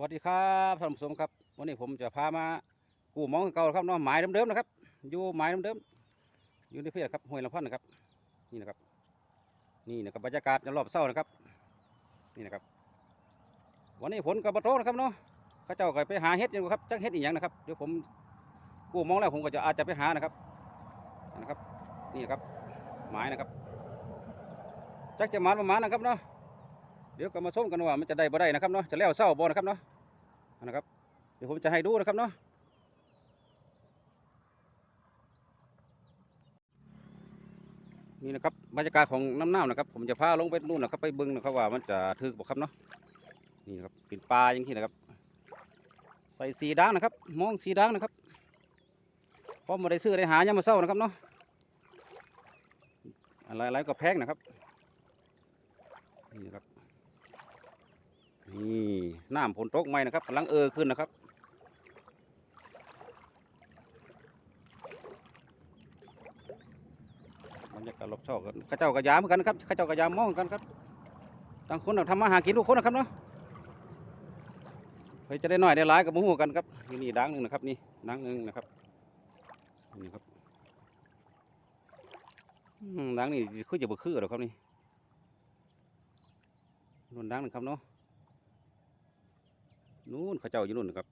วัสดีครับท่านผู้ชมครับวันนี้ผมจะพามากู้มองเก่าครับเนาะหมายเดิมๆนะครับอยู่หมายเดิมๆอยู่ในเพจครับห้วยลำพันนะครับ นี่นะครับ นี่นะครับบรรยากาศรอบเศร้านะครับ นี่นะครับ วันนี้ฝนกับบโตนะครับเนาะข้าเจ้าก็ไปหาเห็ดอยู่ครับจักเห็ดอีกอย่างนะครับเดี๋ยวผมกู้มองแล้วผมก็จะอาจจะไปหานะครับนะครับ นี่นะครับหมายนะครับจักจะมาประมาณนะครับเนาะ เดี๋ยวก็มาส้มกันว่ามันจะได้บ่ได้นะครับเนาะจะแล้วเศร้าบ่นะครับเนาะนะครับ เดี๋ยวผมจะให้ดูนะครับเนาะนี่นะครับบรรยากาศของน้ำน้ำนะครับ ผมจะพาลงไปนู่นนะครับไปบิ้งนะครับว่ามันจะถึกบ่ครับเนาะนี่นะครับเป็นปลาอย่างที่นะครับ ใส่สีด่างนะครับ มองสีด่างนะครับพราะมาได้ซื้อได้หายามมาเศร้านะครับเนาะอะไรๆก็แพงนะครับนี่นะครับ นี่น้ำฝนตกไหมนะครับกำลังเออขึ้นนะครับ บรรยากาศรอบช่อกันข้าเจ้ากระยามเหมือนกันนะครับข้าเจ้ากระยามมองกันครับต่างคนต่างทำมาหากินทุกคนนะครับเนาะเฮ้ยจะได้หน่อยได้หลายกับหมูกันครับนี่นี่ดังหนึ่งนะครับนี่ดังหนึ่งนะครับนี่ครับดังนี่คือจะบ่คือหรอกครับนี่นนดังหนึ่งครับเนาะ นู่นเขาเจ้าอยู่นู่นนะครับ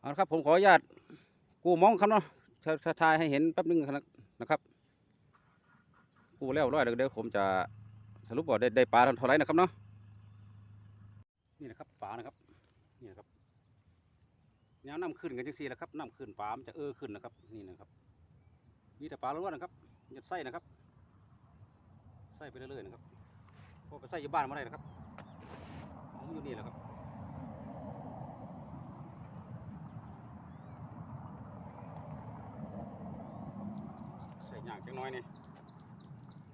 เอาละครับ ผมขออนุญาตกูมองครับเนาะถ้าทายให้เห็นแป๊บนึงนะครับ กูแล้วร้อยเดี๋ยวเดี๋ยวผมจะสรุปว่าได้ได้ปลาเท่าไหรนะครับเนาะนี่นะครับปลานะครับนี่นะครับแนวน้ำขึ้นกันจังซี่แหละครับน้ำขึ้นปลามันจะเออขึ้นนะครับนี่นะครับมีแต่ปลาล้วนนะครับย่าใส่นะครับใส่ไปเรื่อยๆนะครับพราะไปใส่อยู่บ้านมาได้นะครับผมอยู่นี่แหละครับ ใส่ยาง จังน้อยนี่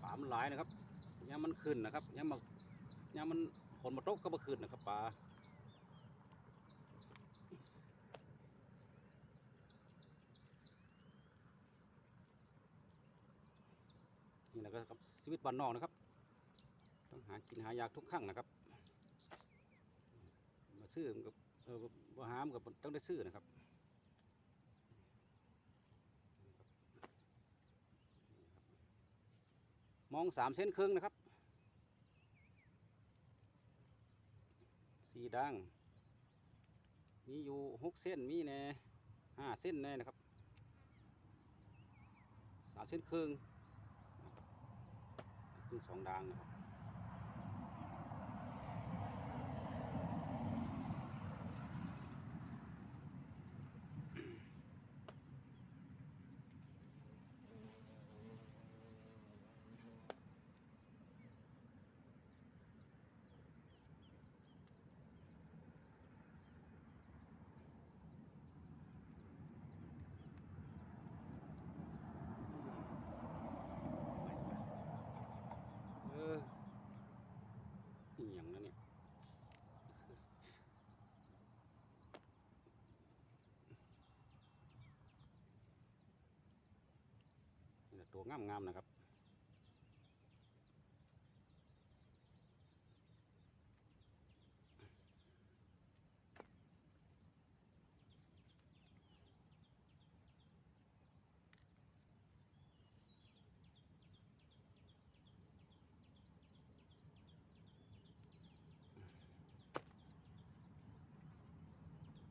ปลามันหลายนะครับยามมันขึ้นนะครับยามมายามมันฝนมาตกก็มาขึ้นนะครับปลานี่แหละครับชีวิตบ้านนอกนะครับ ต้องหากินหายากทุกครั้งนะครับ มาซื้อกับเออบ่หามกับต้องได้ซื้อนะครับ มองสามเส้นครึ่งนะครับ สีดังมีอยู่หกเส้นมีแน่ห้าเส้นแน่นะครับสามเส้นครึ่งครับครึ่งสองดังนะครับ เอออหย่างนั้นเนี่ยนี่แหละ ตัวงามๆนะครับ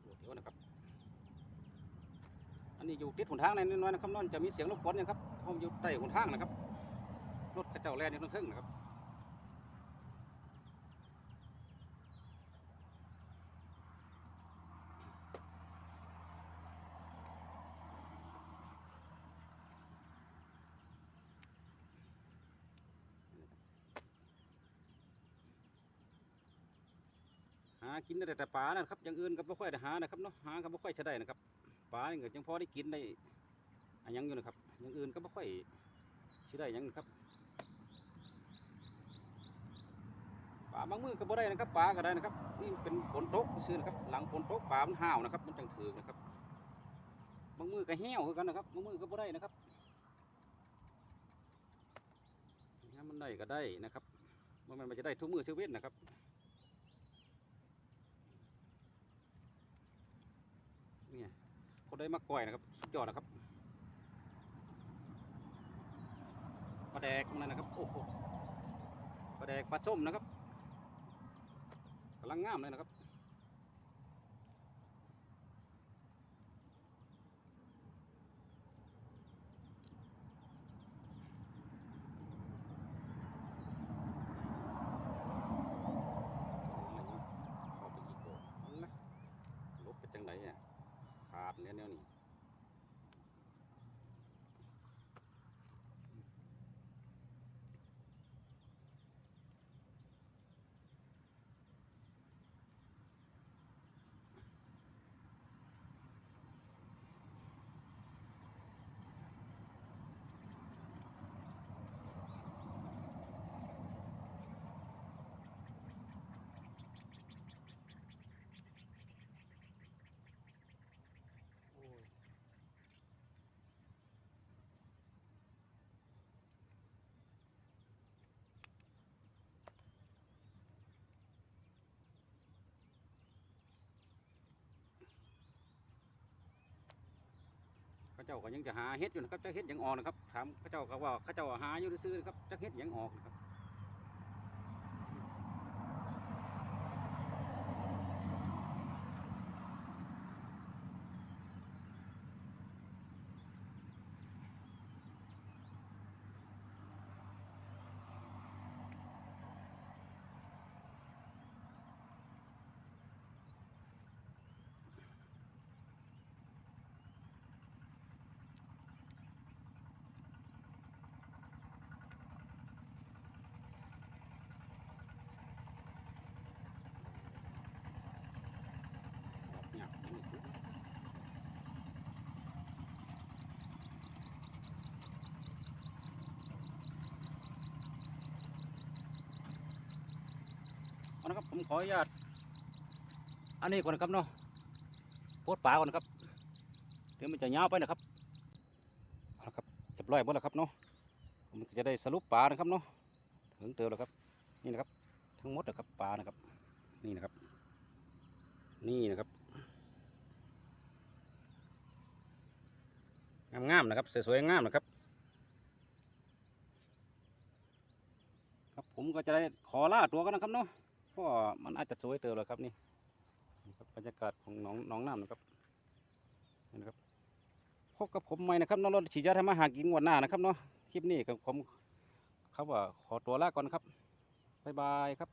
เดี๋ยวนะครับ นนี้อยู่ติดหนทางในน้อยนะครับนั่นจะมีเสียงรบกวนนะครับผมอยู่ใต้หนทางนะครับ รถกระเจ้าแล่นอยู่ทั้งครึ่งนะครับหากินได้แต่ปลานะครับอย่างอื่นก็ไม่ค่อยได้หานะครับเนาะหาก็ไม่ค่อยจะได้นะครับ ปลาเนี่ก็ยังพอได้กินได้อันยังอยู่นะครับอย่างอื่นก็ไม่ค่อยชิได้ยังนะครับปลาบางมือก็บ่ได้นะครับปลาก็ได้นะครับนี่เป็นฝนตกซื่อนะครับ หลังฝนตกปลามันห่าวนะครับ มันจังถือนะครับบางมือก็แห้วกันนะครับบางมือก็บ่ได้นะครับยามมันได้ก็ได้นะครับมันมันจะได้ทุกมือทุกเว้นนะครับ ได้มาก่อยนะครับสุดยอดนะครับปลาแดกมันนะครับโอ้โหปลาแดกปลาส้มนะครับกำลังงามเลยนะครับ เข้าไปอีกโกนะลบไปจังไหนอะ ขาด เจ้าก็ยังจะหาเฮ็ดอยู่นะครับจะเฮ็ดยังออกนะครับถามข้าเจ้าก็ว่าข้าเจ้าหาอยู่ซื้อนะครับจะเฮ็ดยังออกนะครับ อนะครับ ผมขออนุญาต อันนี้ก่อนนะครับเนาะโพดปลาก่อนนะครับเดี๋ยวมันจะยาวไปนะครับเอาละครับเรียบร้อยหมดแล้วครับเนาะผมจะได้สรุปปลานะครับเนาะถึงเติมแล้วครับ นี่นะครับ ทั้งหมดนะครับปลานะครับ นี่นะครับ นี่นะครับงามๆนะครับสวยๆงามนะครับ ครับผมก็จะได้ขอล่าตัวกันนะครับเนาะ พราะมันอาจจะสวยเติมแล้วครับนี่นี่ครับบรรยากาศของหน้องหน้องน้ำนะครับนี่นะครับพบกับผมใหม่นะครับน้องรถฉีดยาทำมาหากินงวันหน้านะครับเนาะคลิปนี้กับผมเขาว่าขอตัวลาก่อนครับบ๊ายบายครับ